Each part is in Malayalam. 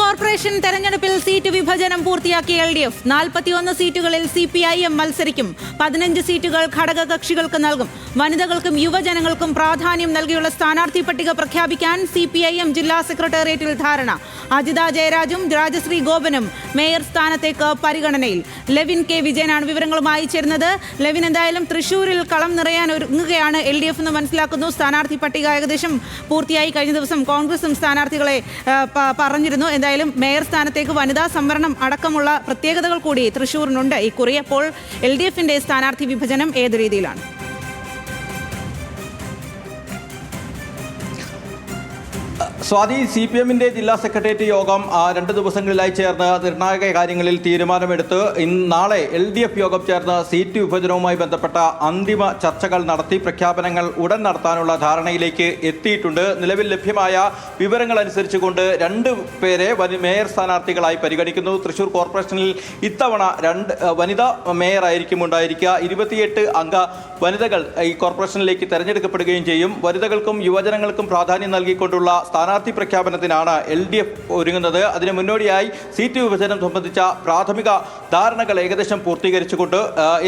കോർപ്പറേഷൻ തെരഞ്ഞെടുപ്പിൽ സീറ്റ് വിഭജനം പൂർത്തിയാക്കിയ എൽ ഡി എഫ് നാൽപ്പത്തിയൊന്ന് സീറ്റുകളിൽ സി പി ഐ എം മത്സരിക്കും. പതിനഞ്ച് സീറ്റുകൾ ഘടകകക്ഷികൾക്ക് നൽകും. വനിതകൾക്കും യുവജനങ്ങൾക്കും പ്രാധാന്യം നൽകിയുള്ള സ്ഥാനാർത്ഥി പട്ടിക പ്രഖ്യാപിക്കാൻ സി പി ഐ എം ജില്ലാ സെക്രട്ടേറിയറ്റിൽ ധാരണ. അജിത ജയരാജും രാജശ്രീ ഗോപനും മേയർ സ്ഥാനത്തേക്ക് പരിഗണനയിൽ. ലെവിൻ കെ വിജയനാണ് വിവരങ്ങളുമായി ചേരുന്നത്. ലെവിൻ എന്തായാലും തൃശൂരിൽ കളം നിറയാൻ ഒരുങ്ങുകയാണ്. എൽ ഡി എഫ് എന്ന് മനസ്സിലാക്കുന്നു. സ്ഥാനാർത്ഥി പട്ടിക ഏകദേശം പൂർത്തിയായി. കഴിഞ്ഞ ദിവസം കോൺഗ്രസും സ്ഥാനാർത്ഥികളെ പറഞ്ഞിരുന്നു. എന്തായാലും മേയർ സ്ഥാനത്തേക്ക് വനിതാ സംവരണം അടക്കമുള്ള പ്രത്യേകതകൾ കൂടി തൃശൂരിനുണ്ട്. ഇക്കുറി അപ്പോൾ എൽ ഡി എഫിന്റെ സ്ഥാനാർത്ഥി വിഭജനം ഏത് രീതിയിലാണ്? സ്വാതി സി പി എമ്മിന്റെ ജില്ലാ സെക്രട്ടേറിയറ്റ് യോഗം രണ്ട് ദിവസങ്ങളിലായി ചേർന്ന് നിർണായക കാര്യങ്ങളിൽ തീരുമാനമെടുത്ത് ഇന്ന് നാളെ എൽ ഡി എഫ് യോഗം ചേർന്ന് സീറ്റ് വിഭജനവുമായി ബന്ധപ്പെട്ട അന്തിമ ചർച്ചകൾ നടത്തി പ്രഖ്യാപനങ്ങൾ ഉടൻ നടത്താനുള്ള ധാരണയിലേക്ക് എത്തിയിട്ടുണ്ട്. നിലവിൽ ലഭ്യമായ വിവരങ്ങൾ അനുസരിച്ചുകൊണ്ട് രണ്ട് പേരെ മേയർ സ്ഥാനാർത്ഥികളായി പരിഗണിക്കുന്നു. തൃശൂർ കോർപ്പറേഷനിൽ ഇത്തവണ രണ്ട് വനിതാ മേയർ ആയിരിക്കും ഉണ്ടായിരിക്കുക. ഇരുപത്തിയെട്ട് അംഗ വനിതകൾ ഈ കോർപ്പറേഷനിലേക്ക് തെരഞ്ഞെടുക്കപ്പെടുകയും ചെയ്യും. വനിതകൾക്കും യുവജനങ്ങൾക്കും പ്രാധാന്യം നൽകിക്കൊണ്ടുള്ള സ്ഥാനാർത്ഥി പ്രഖ്യാപനത്തിനാണ് എൽ ഡി എഫ് ഒരുങ്ങുന്നത്. അതിന് മുന്നോടിയായി സീറ്റ് വിഭജനം സംബന്ധിച്ച പ്രാഥമിക ധാരണകൾ ഏകദേശം പൂർത്തീകരിച്ചുകൊണ്ട്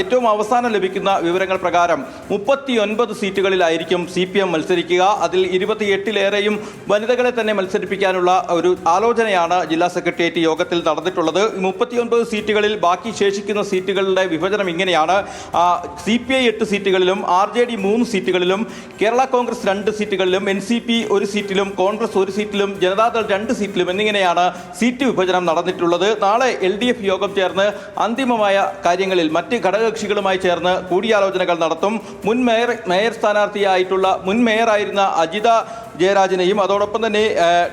ഏറ്റവും അവസാനം ലഭിക്കുന്ന വിവരങ്ങൾ പ്രകാരം മുപ്പത്തിയൊൻപത് സീറ്റുകളിലായിരിക്കും സി പി എം മത്സരിക്കുക. അതിൽ ഇരുപത്തിയെട്ടിലേറെയും വനിതകളെ തന്നെ മത്സരിപ്പിക്കാനുള്ള ഒരു ആലോചനയാണ് ജില്ലാ സെക്രട്ടേറിയറ്റ് യോഗത്തിൽ നടന്നിട്ടുള്ളത്. മുപ്പത്തിയൊൻപത് സീറ്റുകളിൽ ബാക്കി ശേഷിക്കുന്ന സീറ്റുകളുടെ വിഭജനം ഇങ്ങനെയാണ്. സി പി ഐ എട്ട് സീറ്റുകളിലും ആർ ജെ ഡി മൂന്ന് സീറ്റുകളിലും കേരള കോൺഗ്രസ് രണ്ട് സീറ്റുകളിലും എൻ സി പി ഒരു സീറ്റിലും കോൺഗ്രസ് ഒരു സീറ്റിലും ജനതാദൾ രണ്ട് സീറ്റിലും എന്നിങ്ങനെയാണ് സീറ്റ് വിഭജനം നടന്നിട്ടുള്ളത്. നാളെ എൽ ഡി എഫ് യോഗം ചേർന്ന് അന്തിമമായ കാര്യങ്ങളിൽ മറ്റ് ഘടകകക്ഷികളുമായി ചേർന്ന് കൂടിയാലോചനകൾ നടത്തും. മുൻ മേയർ മേയർ സ്ഥാനാർത്ഥിയായിട്ടുള്ള മുൻ മേയറായിരുന്ന അജിത ജയരാജനെയും അതോടൊപ്പം തന്നെ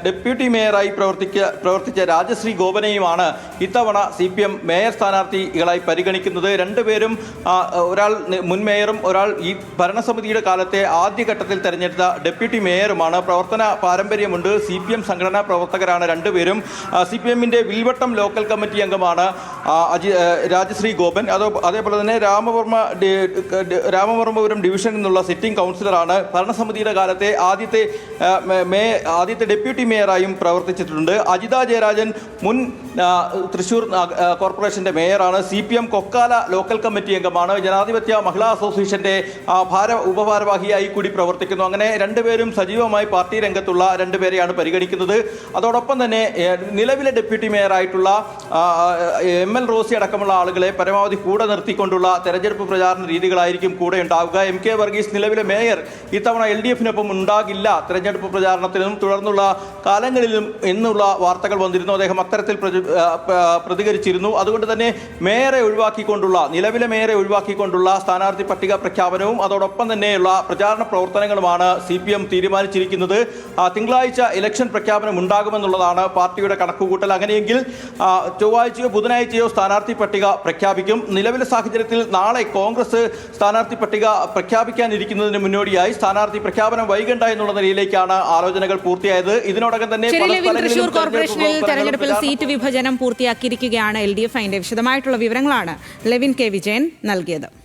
ഡെപ്യൂട്ടി മേയറായി പ്രവർത്തിക്ക പ്രവർത്തിച്ച രാജശ്രീ ഗോപനെയുമാണ് ഇത്തവണ സി പി എം മേയർ സ്ഥാനാർത്ഥികളായി പരിഗണിക്കുന്നത്. രണ്ടുപേരും ഒരാൾ മുൻ മേയറും ഒരാൾ ഈ ഭരണസമിതിയുടെ കാലത്തെ ആദ്യഘട്ടത്തിൽ തെരഞ്ഞെടുത്ത ഡെപ്യൂട്ടി മേയറുമാണ്. പ്രവർത്തന പാരമ്പര്യമുണ്ട്. സി പി എം സംഘടനാ പ്രവർത്തകരാണ് രണ്ടുപേരും. സി പി എമ്മിന്റെ വിൽവട്ടം ലോക്കൽ കമ്മിറ്റി അംഗമാണ്. അജി രാജശ്രീ ഗോപൻ അതോ അതേപോലെ തന്നെ രാമവർമ്മ രാമവർമ്മപുരം ഡിവിഷൻ എന്നുള്ള സിറ്റിംഗ് കൗൺസിലറാണ് ഭരണസമിതിയുടെ കാലത്തെ ആദ്യത്തെ മേ- ആദ്യത്തെ ഡെപ്യൂട്ടി മേയറായും പ്രവർത്തിച്ചിട്ടുണ്ട്. അജിത ജയരാജൻ മുൻ തൃശ്ശൂർ കോർപ്പറേഷന്റെ മേയറാണ്. C P M Kokkala local committee അംഗമാണ്. ജനാധിപത്യ മഹിളാ അസോസിയേഷന്റെ ഭാര ഉപഭാരവാഹിയായി കൂടി പ്രവർത്തിക്കുന്നു. അങ്ങനെ രണ്ടുപേരും സജീവമായി പാർട്ടി രംഗത്തുള്ള രണ്ടുപേരെയാണ് പരിഗണിക്കുന്നത്. അതോടൊപ്പം തന്നെ നിലവിലെ ഡെപ്യൂട്ടി മേയറായിട്ടുള്ള ആ, എം എൽ റോസി അടക്കമുള്ള ആളുകളെ പരമാവധി കൂടെ നിർത്തിക്കൊണ്ടുള്ള തെരഞ്ഞെടുപ്പ് പ്രചാരണ രീതികളായിരിക്കും കൂടെ ഉണ്ടാവുക. എം കെ വർഗീസ് നിലവിലെ മേയർ. ഇത്തവണ എൽ ഡി എഫിനൊപ്പം ഉണ്ടാകില്ല തെരഞ്ഞെടുപ്പ് പ്രചാരണത്തിനും തുടർന്നുള്ള കാലങ്ങളിലും എന്നുള്ള വാർത്തകൾ വന്നിരുന്നു. അദ്ദേഹം അത്തരത്തിൽ പ്രതികരിച്ചിരുന്നു. അതുകൊണ്ട് തന്നെ മേയറെ ഒഴിവാക്കിക്കൊണ്ടുള്ള നിലവിലെ മേയറെ ഒഴിവാക്കിക്കൊണ്ടുള്ള സ്ഥാനാർത്ഥി പട്ടിക പ്രഖ്യാപനവും അതോടൊപ്പം തന്നെയുള്ള പ്രചാരണ പ്രവർത്തനങ്ങളുമാണ് സി പി എം തീരുമാനിച്ചിരിക്കുന്നത്. തിങ്കളാഴ്ച ഇലക്ഷൻ പ്രഖ്യാപനം ഉണ്ടാകുമെന്നുള്ളതാണ് പാർട്ടിയുടെ കണക്കുകൂട്ടൽ. അങ്ങനെയെങ്കിൽ ചൊവ്വാഴ്ചയോ ബുധനാഴ്ചയോ സ്ഥാനാർത്ഥി പട്ടിക പ്രഖ്യാപിക്കും. നിലവിലെ സാഹചര്യത്തിൽ നാളെ കോൺഗ്രസ് സ്ഥാനാർത്ഥി പട്ടിക പ്രഖ്യാപിക്കാനിരിക്കുന്നതിന് മുന്നോടിയായി സ്ഥാനാർത്ഥി പ്രഖ്യാപനം വൈകണ്ട എന്നുള്ള നിലയിലേക്കാണ് ആലോചനകൾ പൂർത്തിയായത്. ഇതിനോടകം തന്നെ തൃശൂർ കോർപ്പറേഷനിൽ തെരഞ്ഞെടുപ്പ് തെരഞ്ഞെടുപ്പിൽ സീറ്റ് വിഭജനം പൂർത്തിയാക്കിയിരിക്കുകയാണ് എൽ ഡി എഫ്. അതിന്റെ വിശദമായിട്ടുള്ള വിവരങ്ങളാണ് ലെവിൻ കെ. വിജയൻ നൽകിയത്.